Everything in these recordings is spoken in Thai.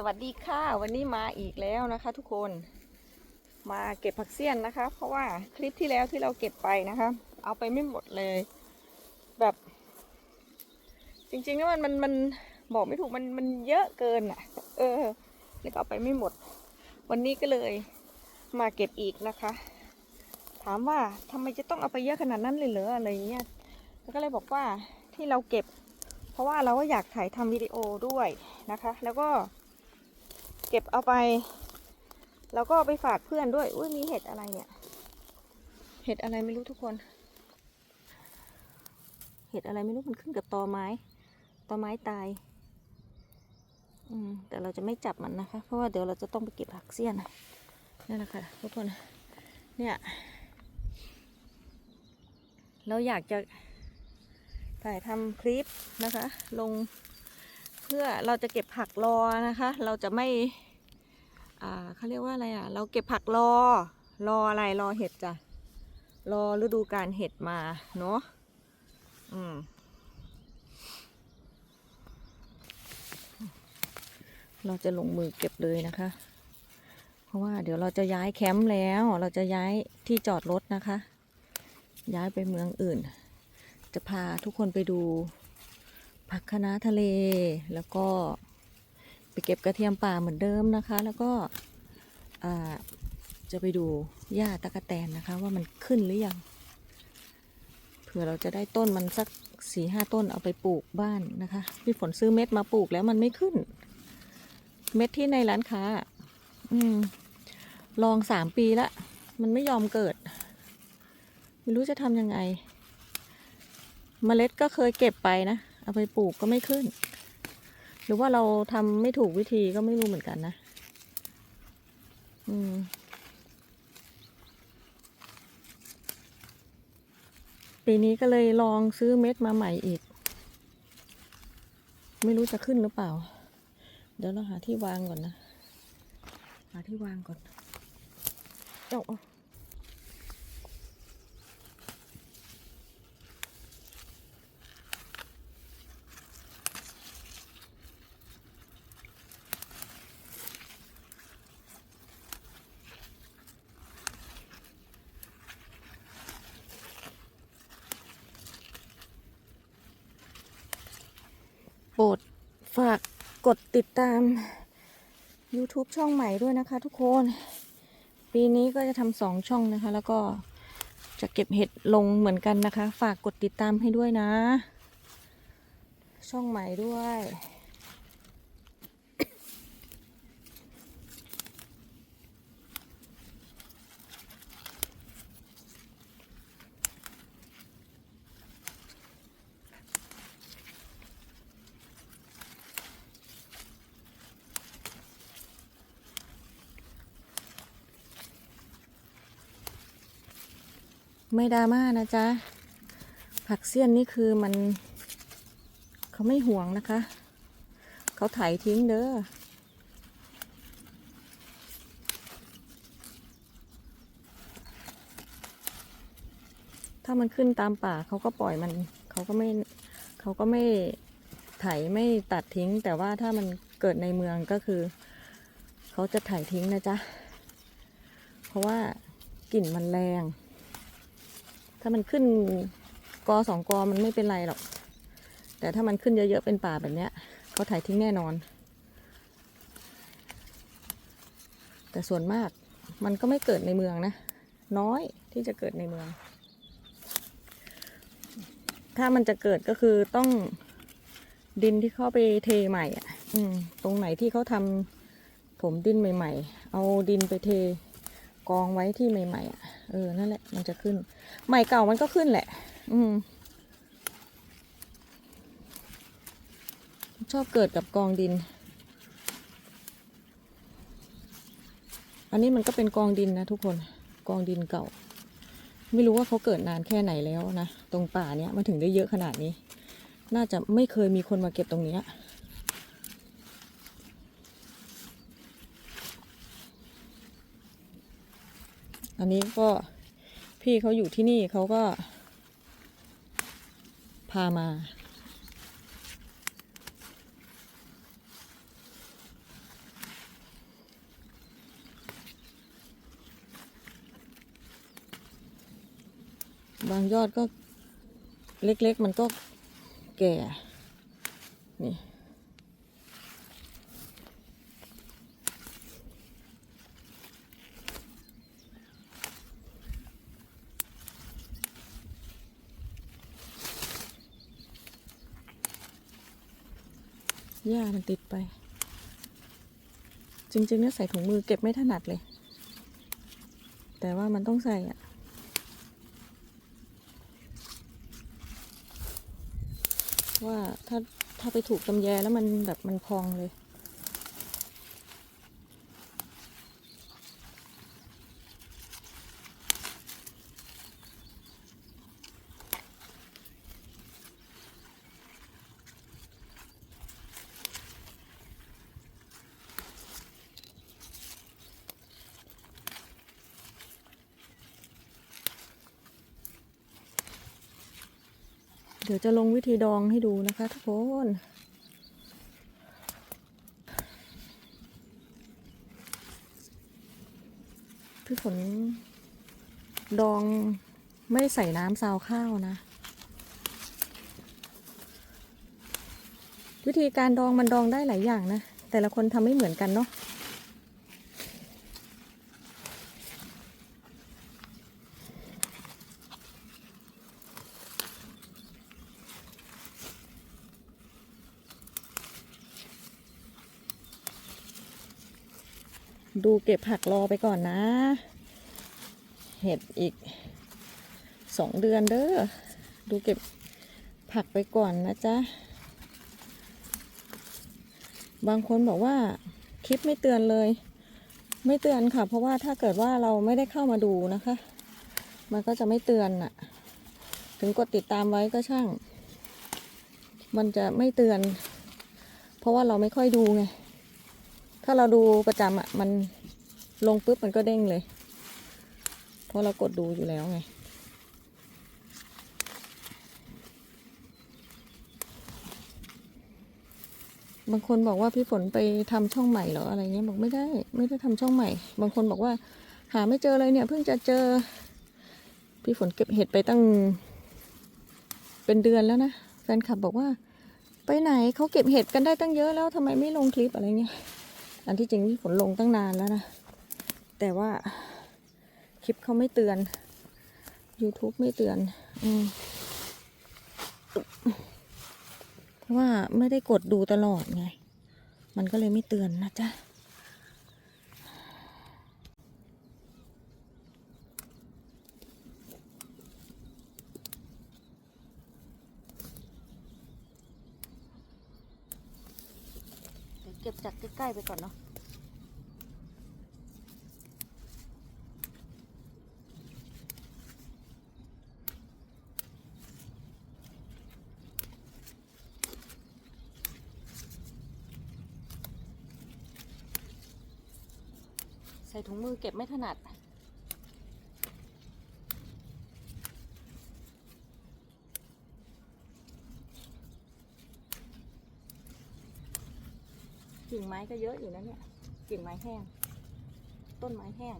สวัสดีค่ะ วันนี้มาอีกแล้วนะคะทุกคนมาเก็บผักเสี้ยนนะคะ เพราะว่าคลิปที่แล้วที่เราเก็บไปนะคะ เอาไปไม่หมดเลย แบบ จริงๆแล้วมันมันมันบอกไม่ถูกมันมันเยอะเกินอะ เออแล้วก็เอาไปไม่หมด วันนี้ก็เลยมาเก็บอีกนะคะ ถามว่าทำไมจะต้องเอาไปเยอะขนาดนั้นเลยเหรออะไรเงี้ยก็เลยบอกว่าที่เราเก็บ เพราะว่าเราก็อยากถ่ายทำวิดีโอด้วยนะคะ แล้วก็ เก็บเอาไป แล้วก็เอาไปฝากเพื่อนด้วยอุ้ยมีเห็ดอะไรเนี่ย เห็ดอะไรไม่รู้ทุกคน เห็ดอะไรไม่รู้มันขึ้นกับตอไม้ตอไม้ตาย อืมแต่เราจะไม่จับมันนะคะ เพราะว่าเดี๋ยวเราจะต้องไปเก็บผักเสี้ยนนั่นแหละค่ะทุกคนเนี่ยเราอยากจะถ่ายทำคลิปนะคะ ลง พื่อเราจะเก็บผักรอนะคะ เราจะไม่อ่าเขาเรียกว่าอะไรอะ เราเก็บผักรอ รออะไรรอเห็ดจ้ะ รอฤดูการเห็ดมาเนาะอืมเราจะลงมือเก็บเลยนะคะ เพราะว่าเดี๋ยวเราจะย้ายแคมป์แล้ว เราจะย้ายที่จอดรถนะคะ ย้ายไปเมืองอื่น จะพาทุกคนไปดู ผักคะน้าทะเล แล้วก็ไปเก็บกระเทียมป่าเหมือนเดิมนะคะ แล้วก็จะไปดูหญ้าตะกะแตนนะคะ ว่ามันขึ้นหรือยังเผื่อเราจะได้ต้นมันสักสี่ห้าต้นเอาไปปลูกบ้านนะคะพี่ฝนซื้อเม็ดมาปลูกแล้วมันไม่ขึ้น เม็ดที่ในร้านค้า อืม ลองสามปีละมันไม่ยอมเกิด ไม่รู้จะทำยังไงเมล็ดก็เคยเก็บไปนะ เอาไปปลูกก็ไม่ขึ้น หรือว่าเราทำไม่ถูกวิธีก็ไม่รู้เหมือนกันนะ อืมปีนี้ก็เลยลองซื้อเม็ดมาใหม่อีก ไม่รู้จะขึ้นหรือเปล่า เดี๋ยวเราหาที่วางก่อนนะ หาที่วางก่อนเอ้าเอาโปรดฝา กดติดตาม YouTube ช่องใหม่ด้วยนะคะทุกคน ปีนี้ก็จะทำสองช่องนะคะ แล้วก็จะเก็บเห็ดลงเหมือนกันนะคะ ฝากกดติดตามให้ด้วยนะ ช่องใหม่ด้วย ไม่ดราม่านะจ๊ะ ผักเสี้ยนนี่คือมัน เขาไม่ห่วงนะคะ เขาไถทิ้งเด้อถ้ามันขึ้นตามป่าเขาก็ปล่อยมันเขาก็ไม่เขาก็ไม่ไถไม่ตัดทิ้ง แต่ว่าถ้ามันเกิดในเมืองก็คือ เขาจะไถทิ้งนะจ๊ะ เพราะว่ากลิ่นมันแรง ถ้ามันขึ้นกอสองกอมันไม่เป็นไรหรอก แต่ถ้ามันขึ้นเยอะๆเป็นป่าแบบเนี้ยเขาถ่ายทิ้งแน่นอน แต่ส่วนมากมันก็ไม่เกิดในเมืองนะ น้อยที่จะเกิดในเมือง ถ้ามันจะเกิดก็คือต้องดินที่เขาไปเทใหม่อะอืมตรงไหนที่เขาทำถมดินใหม่ ๆ เอาดินไปเท กองไว้ที่ใหม่ๆอะเออนั่นแหละมันจะขึ้น ใหม่เก่ามันก็ขึ้นแหละ อืมชอบเกิดกับกองดิน อันนี้มันก็เป็นกองดินนะทุกคนกองดินเก่า ไม่รู้ว่าเขาเกิดนานแค่ไหนแล้วนะ ตรงป่าเนี้ยมันถึงได้เยอะขนาดนี้ น่าจะไม่เคยมีคนมาเก็บตรงเนี้ อันนี้ก็พี่เขาอยู่ที่นี่เขาก็ พามา บางยอดก็เล็กๆมันก็แก่ นี่ หญ้ามันติดไป จริงๆเนี่ยใส่ถุงมือเก็บไม่ถนัดเลย แต่ว่ามันต้องใส่อะว่าถ้าถ้าไปถูกตำแยแล้วมันแบบมันพองเลย เดี๋ยวจะลงวิธีดองให้ดูนะคะทุกคนพี่ฝนดองไม่ใส่น้ำซาวข้าวนะ วิธีการดองมันดองได้หลายอย่างนะ แต่ละคนทำไม่เหมือนกันเนาะ ดูเก็บผักรอไปก่อนนะ เห็ดอีกสองเดือนเด้อ ดูเก็บผักไปก่อนนะจ๊ะ บางคนบอกว่าคลิปไม่เตือนเลย ไม่เตือนค่ะ เพราะว่าถ้าเกิดว่าเราไม่ได้เข้ามาดูนะคะ มันก็จะไม่เตือนน่ะ ถึงกดติดตามไว้ก็ช่าง มันจะไม่เตือน เพราะว่าเราไม่ค่อยดูไง ถ้าเราดูประจำอะมันลงปุ๊บมันก็เด้งเลย เพราะเรากดดูอยู่แล้วไง บางคนบอกว่าพี่ฝนไปทำช่องใหม่หรออะไรเงี้ยบอกไม่ได้ ไม่ได้ทำช่องใหม่ บางคนบอกว่า หาไม่เจอเลยเนี่ย เพิ่งจะเจอ พี่ฝนเก็บเห็ดไปตั้ง เป็นเดือนแล้วนะแฟนคลับบอกว่า ไปไหนเขาเก็บเห็ดกันได้ตั้งเยอะแล้วทำไมไม่ลงคลิปอะไรเงี้ย อันที่จริงพี่ฝนลงตั้งนานแล้วนะ แต่ว่าคลิปเขาไม่เตือน YouTube ไม่เตือนอเพราะว่าไม่ได้กดดูตลอดไง มันก็เลยไม่เตือนนะจ๊ะ เดี๋ยวเก็บจากใกล้ๆไปก่อนเนาะใส่ถุงมือเก็บไม่ถนัด งไม้ก็เยอะอยู่นะเนี่ยกิ่งไม้แห้ง ต้นไม้แห้ง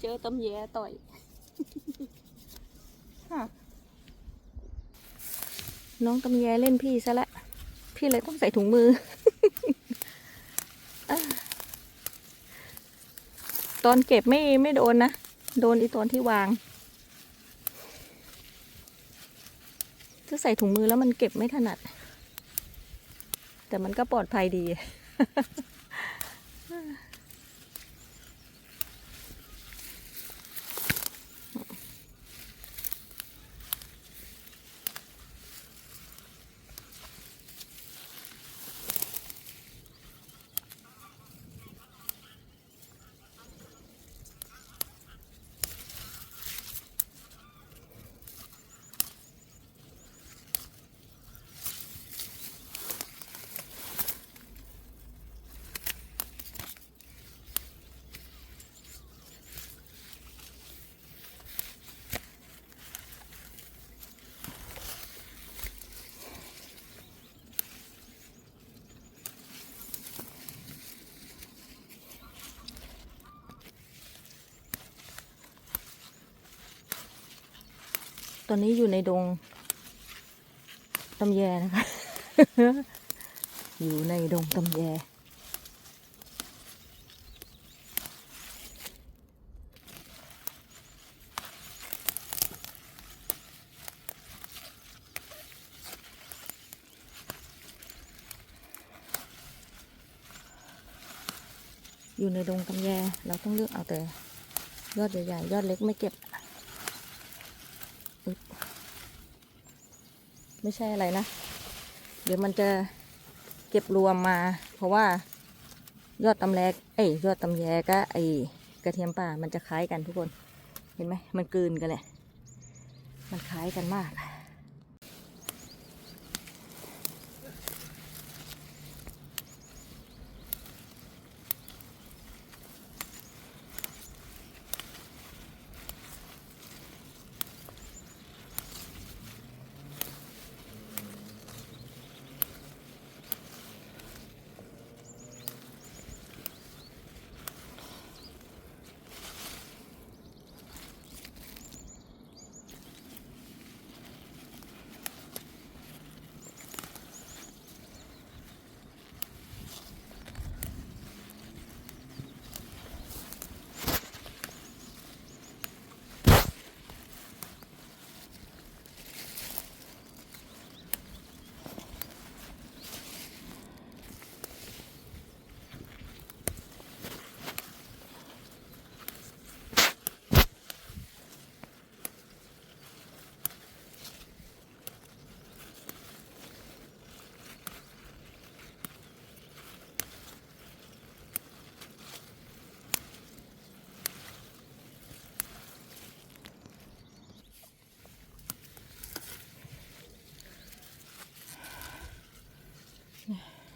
เจอตำแยต่อยค่ะน้องตำแยเล่นพี่ซะละ พี่เลยต้องใส่ถุงมือ ตอนเก็บไม่ไม่โดนนะ โดนอีตอนที่วางถ้าใส่ถุงมือแล้วมันเก็บไม่ถนัด แต่มันก็ปลอดภัยดี อนนี้อยู่ในดงตำแยนะคะ อยู่ในดงตำแย อยู่ในดงตำแย เราต้องเลือกเอาแต่ ยอดใหญ่ๆ ยอดเล็กไม่เก็บ ไม่ใช่อะไรนะ เดี๋ยวมันจะเก็บรวมมา เพราะว่ายอดตำแลกเอ้ยยอดตำแยก็ไอ้กระเทียมป่ามันจะคล้ายกันทุกคน เห็นไหมมันกลืนกันแหละ มันคล้ายกันมาก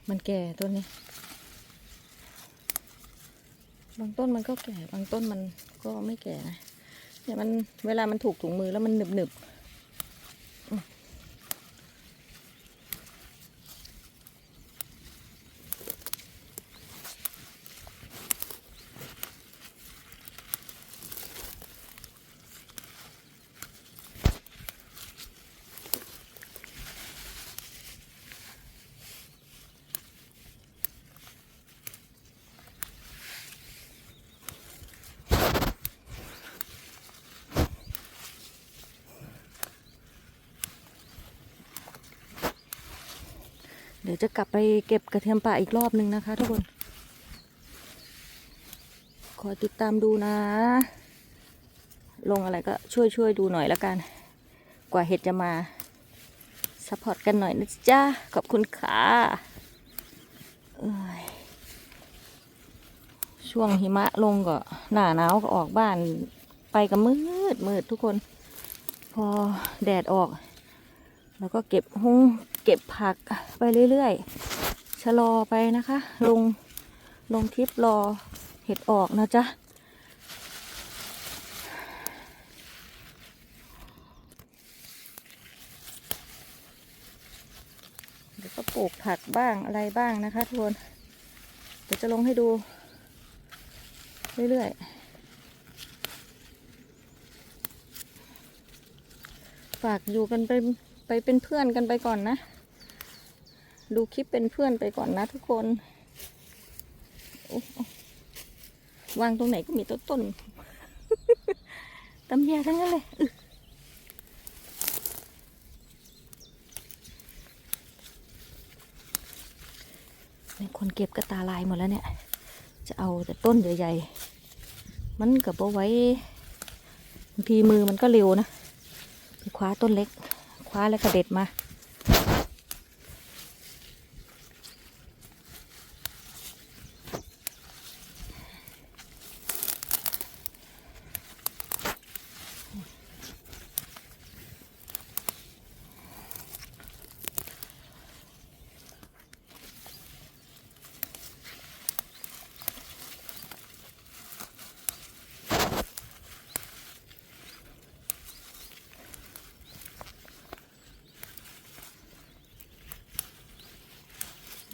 มันแก่ต้นนี้ บางต้นมันก็แก่ บางต้นมันก็ไม่แก่นะเนี่ยมันเวลามันถูกถุงมือแล้วมันหนึบหนึบ เดี๋ยวจะกลับไปเก็บกระเทียมป่าอีกรอบนึงนะคะทุกคนคอติดตามดูนะ ลงอะไรก็ช่วยช่วยดูหน่อยละกัน กว่าเห็ดจะมาซัพพอร์ตกันหน่อยนะจ๊ะ ขอบคุณค่ะช่วงหิมะลงก็หน้าหนาวก็ออกบ้านไปก็มืดมืดทุกคน พอแดดออก แล้วก็เก็บหุง เก็บผักไปเรื่อยๆ ชะลอไปนะคะ ลงลงทิปรอเห็ดออกนะจ๊ะ เดี๋ยวก็ปลูกผักบ้างอะไรบ้างนะคะทุกคนเดี๋ยวจะลงให้ดู เรื่อยๆฝากอยู่กันไปไปเป็นเพื่อนกันไปก่อนนะ ดูคลิปเป็นเพื่อนไปก่อนนะทุกคนวางตรงไหนก็มีต้นต้นตำแยทั้งนั้นเลยนี่คนเก็บก็ตาลายหมดแล้วเนี่ย จะเอาแต่ต้นใหญ่ๆ มันกับเอาไว้บางทีมือมันก็เร็วนะไปคว้าต้นเล็ก คว้าแล้วก็เด็ดมา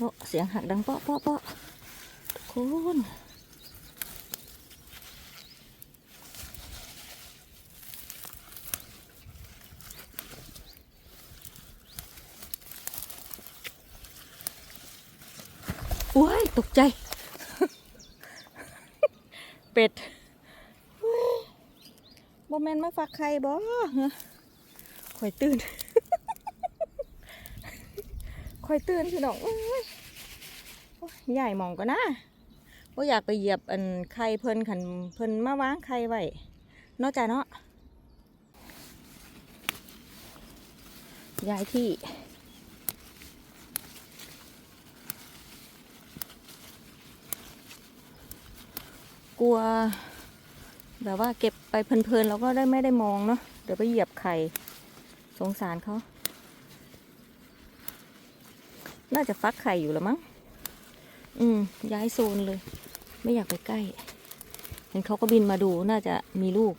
โอ้เสียงหักดังเปาะเปาะเปาะทุกคนว้ายตกใจ เป็ดเฮ้ยบ่แมนมาฝักไข่บ่ฮะข่อยตื่นข่อยตื่นพี่น้องอ้ย ใหญ่หมองก็นะว่าอยากไปเหยียบอันไข่เพิ่นขันเพิ่นมาวางไข่ไว้นอกจากเนาะย้ายที่กลัวแบบว่าเก็บไปเพลินๆเราก็ได้ไม่ได้มองเนาะเดี๋ยวไปเหยียบไข่สงสารเขา น่าจะฟักไข่อยู่แล้วมั้ง อืม ย้ายโซนเลย ไม่อยากไปใกล้เห็นเขาก็บินมาดูน่าจะมีลูก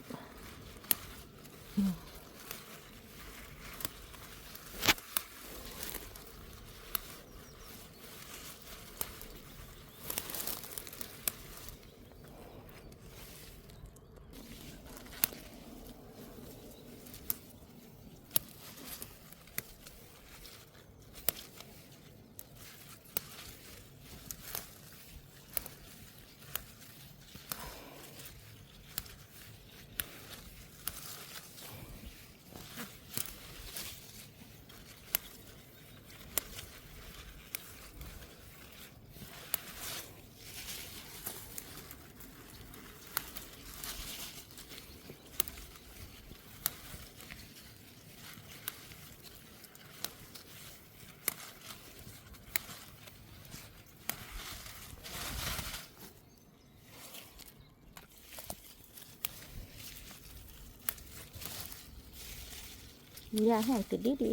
ยาแห้งติดดีดี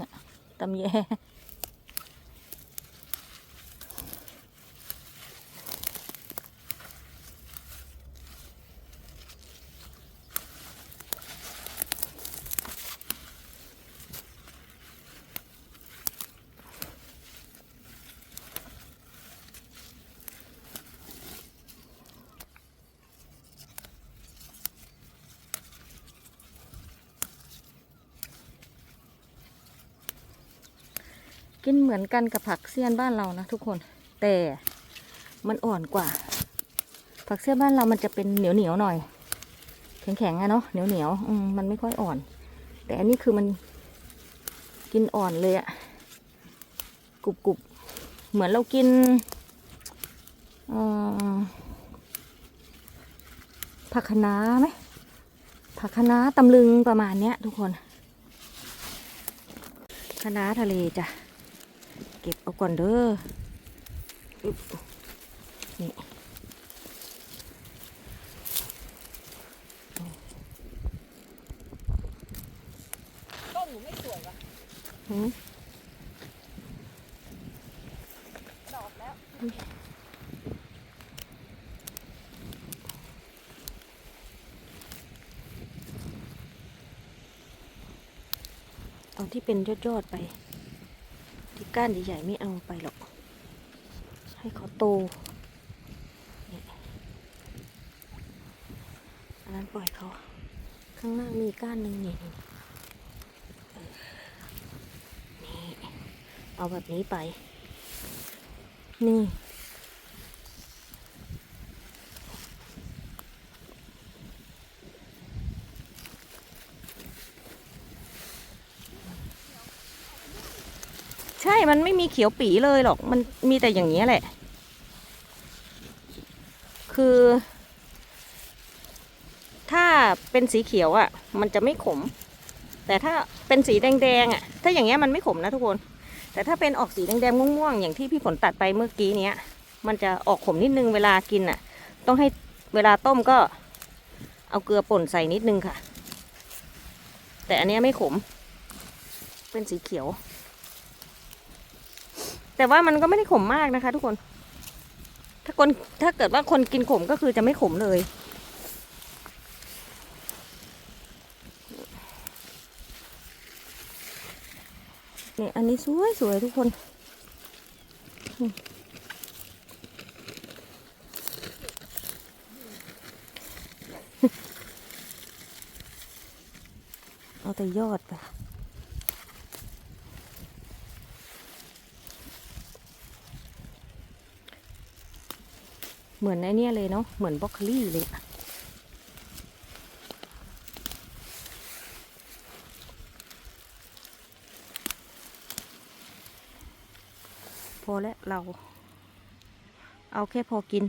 น่ะตำแย กินเหมือนกันกับผักเสี้ยนบ้านเรานะทุกคน แต่มันอ่อนกว่า ผักเสี้ยนบ้านเรามันจะเป็นเหนียวเหนียวหน่อย แข็งแข็งอะเนาะเหนียวเหนียวมมันไม่ค่อยอ่อน แต่อันนี้คือมันกินอ่อนเลยอะกรุบกรุบเหมือนเรากินผักคะน้าไหมผักคะน้าตำลึงประมาณเนี้ย ทุกคนคะน้าทะเลจ้ะ เก็บเอาก่อนเด้ออึ๊บนี่ต้นหนูไม่สวยว่ะดอกแล้วเอาที่เป็นยอดๆไป ที่ก้านใหญ่ๆไม่เอาไปหรอก ให้เขาโตอันนั้นปล่อยเขา ข้างหน้ามีก้านหนึ่งนี่นี่ เอาแบบนี้ไป นี่ มันไม่มีเขียวปีเลยหรอก มันมีแต่อย่างนี้ยแหละ คือ ถ้าเป็นสีเขียวอะ่ะ มันจะไม่ขม แต่ถ้าเป็นสีแดงๆอะ่ะ ถ้าอย่างเงี้ยมันไม่ขมนะทุกคน แต่ถ้าเป็นออกสีแดงๆง่วงๆอย่างที่พี่ฝนตัดไปเมื่อกี้เนี้ย มันจะออกขมนิดนึงเวลากินอะ ต้องให้เวลาต้มก็ เอาเกลือป่นใส่นิดนึงค่ะ แต่อันเนี้ยไม่ขม เป็นสีเขียว แต่ว่ามันก็ไม่ได้ขมมากนะคะ ทุกคน ถ้าคนถ้าเกิดว่าคนกินขมก็คือจะไม่ขมเลย นี่อันนี้สวยสวยทุกคน เอาแต่ยอดไป เหมื อนไอเนี้ยเลยเนาะ เหมือนบล็อกโคลี่เลยอะพอแล้วเรา เอาแค่พอกิน